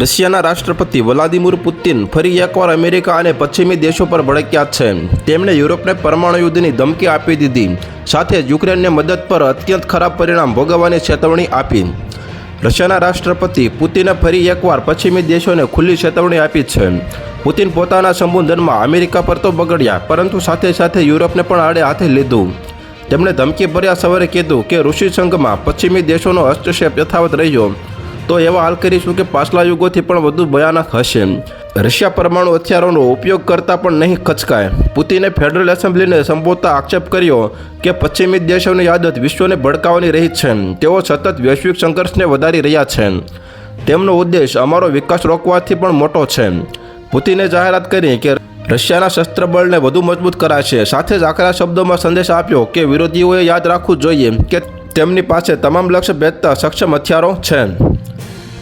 રશિયાના રાષ્ટ્રપતિ Vladimir Putin ફરી એકવાર અમેરિકા અને પશ્ચિમી દેશો પર ભડક્યા છે. તેમણે યુરોપને પરમાણુ યુદ્ધની ધમકી આપી દીધી. સાથે જ યુક્રેનને મદદ પર અત્યંત ખરાબ પરિણામ ભોગવવાની ચેતવણી આપી. રશિયાના રાષ્ટ્રપતિ પુતિને ફરી એકવાર પશ્ચિમી દેશોને ખુલ્લી ચેતવણી આપી છે. પુતિન પોતાના સંબોધનમાં અમેરિકા પર તો બગડ્યા, પરંતુ સાથે સાથે યુરોપને પણ આડે હાથે લીધું. તેમણે ધમકી ભર્યા સવારે કીધું કે ઋષિ સંઘમાં પશ્ચિમી દેશોનો હસ્તક્ષેપ યથાવત રહ્યો. તો એવા હાલ કરીશું કે પાછલા યુગોથી પણ વધુ ભયાનક હશે. રશિયા પરમાણુ હથિયારોનો ઉપયોગ કરતા પણ નહીં ખચકાય. પુતિને ફેડરલ એસેમ્બલીને સંબોધતા આક્ષેપ કર્યો કે પશ્ચિમી દેશોની આદત વિશ્વને ભડકાવાની રહી છે. તેઓ સતત વૈશ્વિક સંઘર્ષને વધારી રહ્યા છે. તેમનો ઉદ્દેશ અમારો વિકાસ રોકવાથી પણ મોટો છે. પુતિને જાહેરાત કરી કે રશિયાના શસ્ત્ર બળને વધુ મજબૂત કરાશે. સાથે જ આકરા શબ્દોમાં સંદેશ આપ્યો કે વિરોધીઓએ યાદ રાખવું જોઈએ કે તેમની પાસે તમામ લક્ષ્ય ભેદતા સક્ષમ હથિયારો છે.